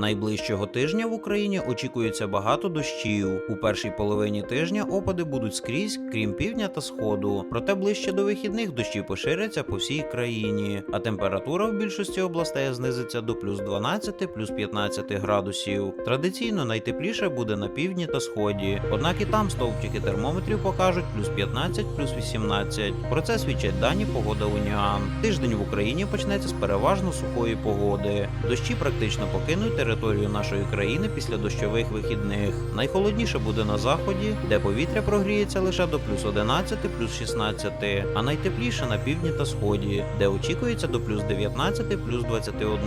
Найближчого тижня в Україні очікується багато дощів. У першій половині тижня опади будуть скрізь, крім півдня та сходу. Проте ближче до вихідних дощі поширяться по всій країні, а температура в більшості областей знизиться до плюс 12, плюс 15 градусів. Традиційно найтепліше буде на півдні та сході. Однак і там стовпчики термометрів покажуть плюс 15, плюс 18. Про це свідчать дані погода Уніан. Тиждень в Україні почнеться з переважно сухої погоди. Дощі практично покинуть територію нашої країни після дощових вихідних. Найхолодніше буде на заході, де повітря прогріється лише до плюс 11, плюс 16, а найтепліше на півдні та сході, де очікується до плюс 19, плюс 21.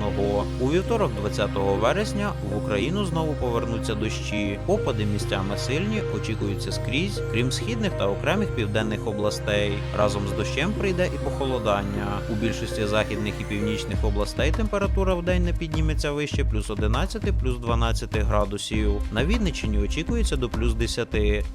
У вівторок, 20 вересня, в Україну знову повернуться дощі. Опади місцями сильні очікуються скрізь, крім східних та окремих південних областей. Разом з дощем прийде і похолодання. У більшості західних і північних областей температура в день не підніметься вище плюс 11, плюс 12 градусів. На Вінниччині очікується до плюс 10.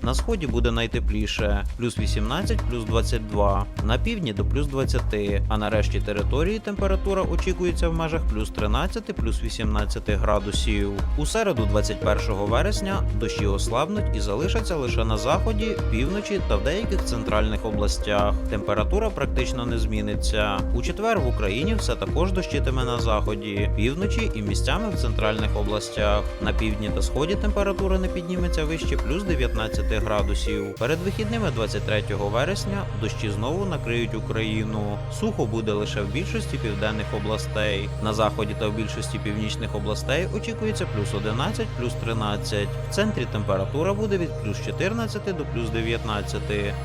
На сході буде найтепліше плюс 18, плюс 22. На півдні до плюс 20. А на решті території температура очікується в межах плюс 13, плюс 18 градусів. У середу, 21 вересня, дощі ослабнуть і залишаться лише на заході, півночі та в деяких центральних областях. Температура практично не зміниться. У четвер в Україні все також дощитиме на заході, півночі і місцями в центральних областях. На півдні та сході температура не підніметься вище плюс 19 градусів. Перед вихідними 23 вересня дощі знову накриють Україну. Сухо буде лише в більшості південних областей. На заході та в більшості північних областей очікується плюс 11, плюс 13. В центрі температура буде від плюс 14 до плюс 19.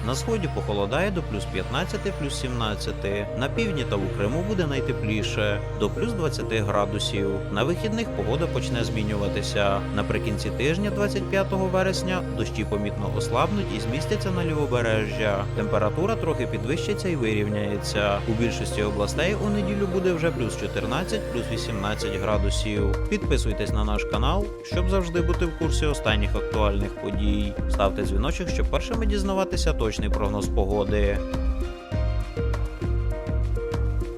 На сході похолодає до плюс 15, плюс 17. На півдні та в Криму буде найтепліше до плюс 20 градусів. На вихідних погода почне змінюватися. Наприкінці тижня, 25 вересня, дощі помітно ослабнуть і змістяться на лівобережжя. Температура трохи підвищиться і вирівняється. У більшості областей у неділю буде вже плюс 14, плюс 18 градусів. Підписуйтесь на наш канал, щоб завжди бути в курсі останніх актуальних подій. Ставте дзвіночок, щоб першими дізнаватися точний прогноз погоди.